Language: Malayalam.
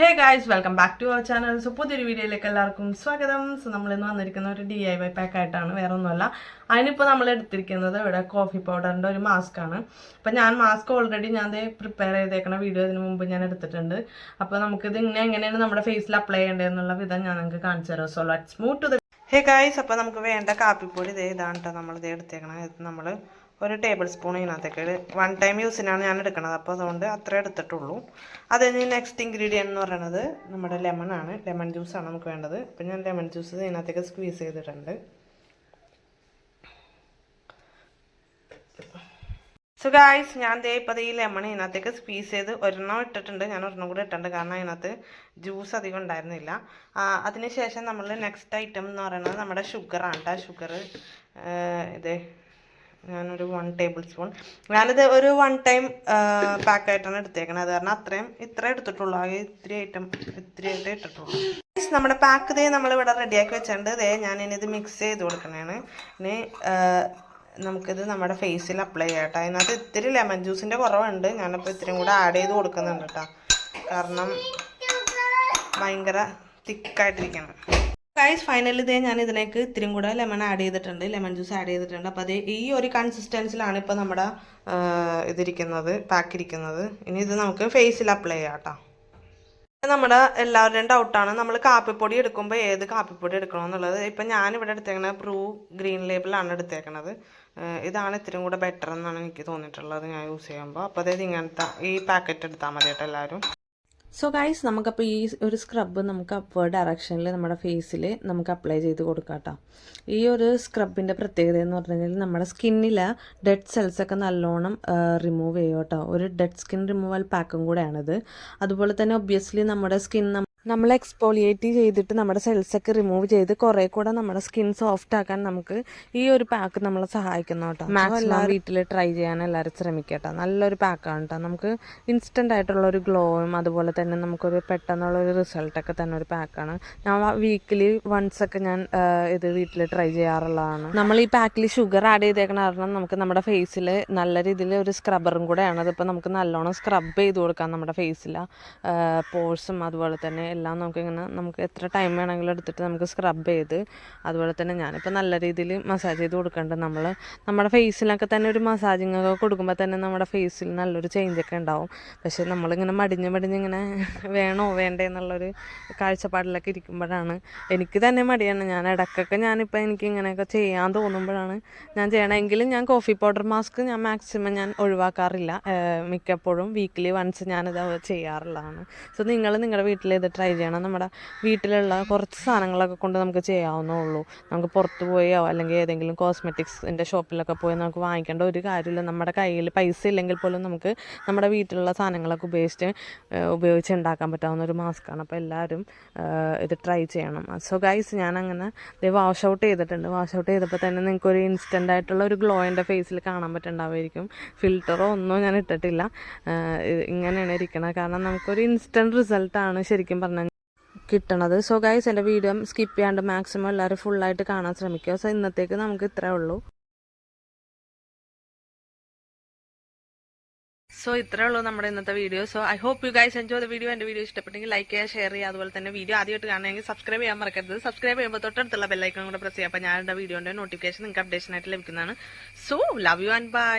Guys welcome back to our channel so പുതിയൊരു വീഡിയോയിലേക്ക് എല്ലാവർക്കും സ്വാഗതം. സോ നമ്മളിന്ന് വന്നിരിക്കുന്ന ഒരു ഡി ഐ വൈ പാക്ക് ആയിട്ടാണ് വേറെ ഒന്നുമല്ല അതിനിപ്പോൾ നമ്മൾ എടുത്തിരിക്കുന്നത് ഇവിടെ കോഫി പൗഡറിന്റെ ഒരു മാസ്ക് ആണ്. അപ്പം ഞാൻ മാസ്ക് ഓൾറെഡി ഞാൻ പ്രിപ്പയർ ചെയ്തേക്കണ വീഡിയോ ഇതിന് മുമ്പ് ഞാൻ എടുത്തിട്ടുണ്ട്. അപ്പോൾ നമുക്കിത് ഇങ്ങനെ എങ്ങനെയാണ് നമ്മുടെ ഫേസിൽ അപ്ലൈ ചെയ്യേണ്ടതെന്നുള്ള വിധം ഞാൻ നിങ്ങൾക്ക് കാണിച്ചു തരാം. So let's move to the hey guys അപ്പോൾ നമുക്ക് വേണ്ട കാപ്പിപ്പൊടി ഇതേ ഇതാണ് കേട്ടോ നമ്മൾ ഇത് എടുത്തേക്കണം. ഇത് നമ്മൾ ഒരു ടേബിൾ സ്പൂൺ ഇതിനകത്തേക്ക് വൺ ടൈം യൂസിനാണ് ഞാൻ എടുക്കുന്നത് അപ്പോൾ അതുകൊണ്ട് അത്ര എടുത്തിട്ടുള്ളൂ. അത് കഴിഞ്ഞ് നെക്സ്റ്റ് ഇൻഗ്രീഡിയന്റ് എന്ന് പറയുന്നത് നമ്മുടെ ലെമൺ ആണ്. ലെമൺ ജ്യൂസാണ് നമുക്ക് വേണ്ടത്. അപ്പം ഞാൻ ലെമൺ ജ്യൂസ് ഇതിനകത്തേക്ക് സ്ക്വീസ് ചെയ്തിട്ടുണ്ട്. സോ ഗായ്സ് ഞാൻ ദേ ഇപ്പോൾ ഈ ലെമൺ ഇതിനകത്തേക്ക് സ്ക്വീസ് ചെയ്ത് ഒരെണ്ണം ഇട്ടിട്ടുണ്ട്. ഞാൻ ഒരെണ്ണം കൂടെ ഇട്ടിട്ടുണ്ട്. കാരണം അതിനകത്ത് ജ്യൂസ് അധികം ഉണ്ടായിരുന്നില്ല. അതിനുശേഷം നമ്മൾ നെക്സ്റ്റ് ഐറ്റം എന്ന് പറയുന്നത് നമ്മുടെ ഷുഗറാണ് കേട്ടോ ഷുഗർ ഇത് ഞാനൊരു വൺ ടേബിൾ സ്പൂൺ ഞാനിത് ഒരു വൺ ടൈം പാക്കായിട്ടാണ് എടുത്തേക്കണത്. അത് കാരണം അത്രയും ഇത്ര എടുത്തിട്ടുള്ളൂ. ആകെ ഇത്തിരി ഐറ്റം ഇത്തിരി ആയിട്ട് ഇട്ടിട്ടുള്ളൂ. നമ്മുടെ പാക്ക് ദേ നമ്മളിവിടെ റെഡിയാക്കി വെച്ചിട്ടുണ്ട്. ഇനി ഇത് മിക്സ് ചെയ്ത് കൊടുക്കണതാണ് ഇനി നമുക്കിത് നമ്മുടെ ഫേസിൽ അപ്ലൈ ചെയ്യാം കേട്ടോ അതിനകത്ത് ഇത്തിരി ലെമൺ ജ്യൂസിന്റെ കുറവുണ്ട്. ഞാനപ്പോൾ ഇത്തിരിയും കൂടെ ആഡ് ചെയ്ത് കൊടുക്കുന്നുണ്ട് കേട്ടോ കാരണം ഭയങ്കര തിക്കായിട്ടിരിക്കണം ഗൈസ് ഫൈനലി ഇതേ ഞാൻ ഇതിലേക്ക് ഇത്തിരിയും കൂടെ ലെമൺ ആഡ് ചെയ്തിട്ടുണ്ട്. ലെമൺ ജ്യൂസ് ആഡ് ചെയ്തിട്ടുണ്ട്. അപ്പോൾ അത് ഈ ഒരു കൺസിസ്റ്റൻസിലാണ് ഇപ്പോൾ നമ്മുടെ ഇതിരിക്കുന്നത് പാക്ക് ഇരിക്കുന്നത് ഇനി ഇത് നമുക്ക് ഫേസിൽ അപ്ലൈ ചെയ്യാം കേട്ടോ നമ്മുടെ എല്ലാവരുടെയും ഡൗട്ടാണ് നമ്മൾ കാപ്പിപ്പൊടി എടുക്കുമ്പോൾ ഏത് കാപ്പിപ്പൊടി എടുക്കണം എന്നുള്ളത്. ഇപ്പം ഞാനിവിടെ എടുത്തേക്കണത് പ്രൂ ഗ്രീൻ ലേബിളാണ് എടുത്തേക്കണത്. ഇതാണ് ഇത്തിരി കൂടെ ബെറ്റർ എന്നാണ് എനിക്ക് തോന്നിയിട്ടുള്ളത് ഞാൻ യൂസ് ചെയ്യുമ്പോൾ അപ്പോൾ അതായത് ഇങ്ങനത്തെ ഈ പാക്കറ്റ് എടുത്താൽ മതി കേട്ടോ എല്ലാവരും സോ ഗൈസ് നമുക്കപ്പോൾ ഈ ഒരു സ്ക്രബ്ബ് നമുക്ക് അപ്വേർഡ് ഡയറക്ഷനിൽ നമ്മുടെ ഫേസിൽ നമുക്ക് അപ്ലൈ ചെയ്ത് കൊടുക്കാം കേട്ടോ ഈ ഒരു സ്ക്രബിന്റെ പ്രത്യേകത എന്ന് പറഞ്ഞു കഴിഞ്ഞാൽ നമ്മുടെ സ്കിന്നിലെ ഡെഡ് സെൽസൊക്കെ നല്ലോണം റിമൂവ് ചെയ്യും കേട്ടോ. ഒരു ഡെഡ് സ്കിൻ റിമൂവൽ പാക്കും കൂടെയാണിത്. അതുപോലെ തന്നെ ഒബ്വിയസ്ലി നമ്മുടെ സ്കിൻ നമ്മൾ എക്സ്പോളിയേറ്റ് ചെയ്തിട്ട് നമ്മുടെ സെൽസൊക്കെ റിമൂവ് ചെയ്ത് കുറേ കൂടെ നമ്മുടെ സ്കിൻ സോഫ്റ്റ് ആക്കാൻ നമുക്ക് ഈ ഒരു പാക്ക് നമ്മളെ സഹായിക്കുന്നു കേട്ടോ. മാക്സിമം വീട്ടിൽ ട്രൈ ചെയ്യാൻ എല്ലാവരും ശ്രമിക്കട്ടോ. നല്ലൊരു പാക്കാണ് കേട്ടോ. നമുക്ക് ഇൻസ്റ്റന്റ് ആയിട്ടുള്ള ഒരു ഗ്ലോയും അതുപോലെ തന്നെ നമുക്കൊരു പെട്ടെന്നുള്ള ഒരു റിസൾട്ടൊക്കെ തന്നെ ഒരു പാക്കാണ് ഞാൻ വീക്കിലി വൺസ് ഒക്കെ ഞാൻ ഇത് വീട്ടിൽ ട്രൈ ചെയ്യാറുള്ളതാണ്. നമ്മൾ ഈ പാക്കിൽ ഷുഗർ ആഡ് ചെയ്തേക്കണ കാരണം നമുക്ക് നമ്മുടെ ഫേസിൽ നല്ല രീതിയിൽ ഒരു സ്ക്രബറും കൂടെയാണ്. അതിപ്പോൾ നമുക്ക് നല്ലോണം സ്ക്രബ് ചെയ്ത് കൊടുക്കാം നമ്മുടെ ഫേസിൽ പോഴ്സും അതുപോലെ തന്നെ എല്ലാം നമുക്കിങ്ങനെ നമുക്ക് എത്ര ടൈം വേണമെങ്കിലും എടുത്തിട്ട് നമുക്ക് സ്ക്രബ് ചെയ്ത് അതുപോലെ തന്നെ ഞാനിപ്പോൾ നല്ല രീതിയിൽ മസാജ് ചെയ്ത് കൊടുക്കുന്നുണ്ട് നമ്മൾ നമ്മുടെ ഫേസിലൊക്കെ തന്നെ ഒരു മസാജിങ് ഒക്കെ കൊടുക്കുമ്പോൾ തന്നെ നമ്മുടെ ഫേസിൽ നല്ലൊരു ചേഞ്ചൊക്കെ ഉണ്ടാവും. പക്ഷേ നമ്മളിങ്ങനെ മടിഞ്ഞ് മടിഞ്ഞ് ഇങ്ങനെ വേണോ വേണ്ടേ എന്നുള്ളൊരു കാഴ്ചപ്പാടിലൊക്കെ ഇരിക്കുമ്പോഴാണ് എനിക്ക് തന്നെ മടിയാണ്. ഞാൻ ഇടയ്ക്കൊക്കെ ഞാനിപ്പോൾ എനിക്ക് ഇങ്ങനെയൊക്കെ ചെയ്യാൻ തോന്നുമ്പോഴാണ് ഞാൻ ചെയ്യണമെങ്കിലും ഞാൻ കോഫി പൗഡർ മാസ്ക് ഞാൻ മാക്സിമം ഞാൻ ഒഴിവാക്കാറില്ല. മിക്കപ്പോഴും വീക്കിലി വൺസ് ഞാനിത് ചെയ്യാറുള്ളതാണ്. സോ നിങ്ങൾ നിങ്ങളുടെ വീട്ടിൽ ഇത് ട്രൈ ചെയ്യണം. നമ്മുടെ വീട്ടിലുള്ള കുറച്ച് സാധനങ്ങളൊക്കെ കൊണ്ട് നമുക്ക് ചെയ്യാവുന്നേ ഉള്ളൂ നമുക്ക് പുറത്ത് പോയോ അല്ലെങ്കിൽ ഏതെങ്കിലും കോസ്മെറ്റിക്സിന്റെ ഷോപ്പിലൊക്കെ പോയി നമുക്ക് വാങ്ങിക്കേണ്ട ഒരു കാര്യമില്ല. നമ്മുടെ കയ്യിൽ പൈസ ഇല്ലെങ്കിൽ പോലും നമുക്ക് നമ്മുടെ വീട്ടിലുള്ള സാധനങ്ങളൊക്കെ ഉപയോഗിച്ച് ഉപയോഗിച്ച് ഉണ്ടാക്കാൻ പറ്റാവുന്ന ഒരു മാസ്കാണ് അപ്പോൾ എല്ലാവരും ഇത് ട്രൈ ചെയ്യണം. സോ ഗൈസ് ഞാൻ അങ്ങനെ ഇത് വാഷ് ഔട്ട് ചെയ്തിട്ടുണ്ട്. വാഷ് ഔട്ട് ചെയ്തപ്പോൾ തന്നെ നിങ്ങൾക്ക് ഒരു ഇൻസ്റ്റന്റ് ആയിട്ടുള്ള ഒരു ഗ്ലോ എന്റെ ഫേസിൽ കാണാൻ പറ്റുന്നുണ്ടാവുമായിരിക്കും. ഫിൽറ്ററോ ഒന്നും ഞാൻ ഇട്ടിട്ടില്ല. ഇങ്ങനെയാണ് ഇരിക്കുന്നത് കാരണം നമുക്കൊരു ഇൻസ്റ്റന്റ് റിസൾട്ടാണ് ശരിക്കും പറഞ്ഞാൽ കിട്ടണത്. സോ ഗൈസ് എന്റെ വീഡിയോ സ്കിപ്പ് ചെയ്യാണ്ട് മാക്സിമം എല്ലാവരും ഫുള്ളായിട്ട് കാണാൻ ശ്രമിക്കുക. സോ ഇന്നത്തേക്ക് നമുക്ക് ഇത്രേ ഉള്ളൂ. സോ ഇത്രേ ഉള്ളൂ നമ്മുടെ ഇന്നത്തെ video so I hope you guys enjoy the video എന്റെ വീഡിയോ ഇഷ്ടപ്പെട്ടെങ്കിൽ ലൈക്ക് ചെയ്യുക ഷെയർ ചെയ്യുക അതുപോലെ തന്നെ വീഡിയോ ആദ്യമായിട്ട് കാണണമെങ്കിൽ സബ്സ്ക്രൈബ് ചെയ്യാൻ മറക്കരുത്. സബ്സ്ക്രൈബ് ചെയ്യുമ്പോൾ തൊട്ടടുത്തുള്ള ബെല്ലൈക്കൺ കൂടെ പ്രസ് ചെയ്യുക. അപ്പോൾ ഞാൻ എന്റെ വീഡിയോന്റെ നോട്ടിഫിക്കേഷൻ നിങ്ങൾക്ക് അപ്ഡേഷൻ ആയിട്ട് ലഭിക്കുന്നതാണ്. So love you and bye